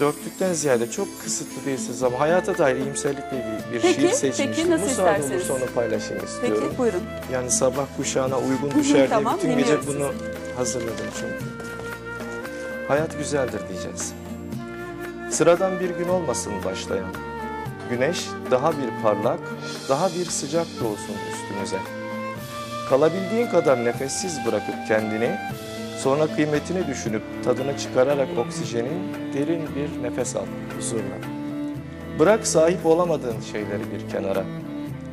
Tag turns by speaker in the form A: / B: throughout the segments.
A: dörtlükten ziyade çok kısıtlı değilsiniz ama hayata dair iyimserlikle bir, bir
B: Peki,
A: şiir
B: peki,
A: seçmiştim.
B: nasıl
A: Müsaade
B: isterseniz.
A: olursa onu paylaşayım istiyorum.
B: Peki buyurun.
A: Yani sabah kuşağına uygun düşer diye
B: tamam,
A: bütün gece
B: dinliyoruz
A: bunu hazırladım çünkü. Hayat güzeldir diyeceğiz. Sıradan bir gün olmasın başlayan. Güneş daha bir parlak, daha bir sıcak doğsun üstümüze. Kalabildiğin kadar nefessiz bırakıp kendini, sonra kıymetini düşünüp tadını çıkararak oksijenin derin bir nefes al huzurla. Bırak sahip olamadığın şeyleri bir kenara.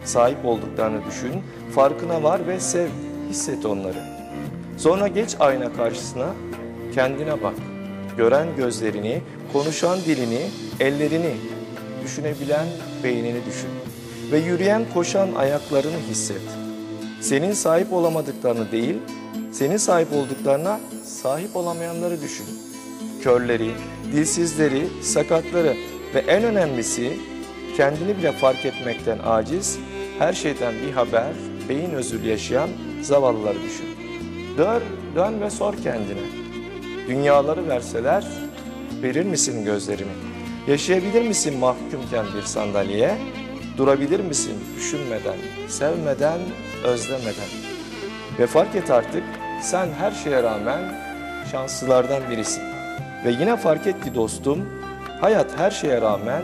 A: Sahip olduklarını düşün, farkına var ve sev, hisset onları. Sonra geç ayna karşısına, kendine bak. Gören gözlerini, konuşan dilini, ellerini, düşünebilen beynini düşün. Ve yürüyen koşan ayaklarını hisset. Senin sahip olamadıklarını değil, senin sahip olduklarına sahip olamayanları düşün. Körleri, dilsizleri, sakatları ve en önemlisi kendini bile fark etmekten aciz, her şeyden bir haber, beyin özürlü yaşayan zavallıları düşün. Dön, dön ve sor kendine. Dünyaları verseler verir misin gözlerini? Yaşayabilir misin mahkumken bir sandalyeye? Durabilir misin düşünmeden, sevmeden, özlemeden? Ve fark et artık sen her şeye rağmen şanslılardan birisin. Ve yine fark et dostum, hayat her şeye rağmen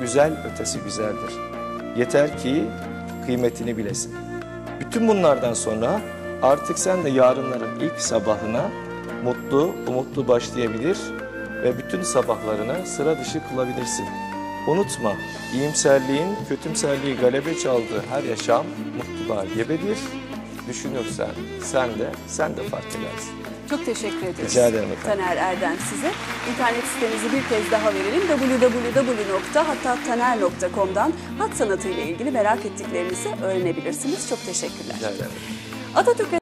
A: güzel ötesi güzeldir. Yeter ki kıymetini bilesin. Bütün bunlardan sonra artık sen de yarınların ilk sabahına mutlu, umutlu başlayabilir ve bütün sabahlarını sıra dışı kılabilirsin. Unutma, iyimserliğin, kötümserliği galebe çaldığı her yaşam mutluluğa gebedir. Düşünürsen sen de, sen de fark edersin.
B: Çok teşekkür ediyoruz.
A: Rica ederim efendim.
B: Taner Erdem size. İnternet sitemizi bir kez daha verelim. www.hattattaner.com'dan hat sanatı ile ilgili merak ettiklerinizi öğrenebilirsiniz. Çok teşekkürler.
A: Rica ederim.
B: Atatürk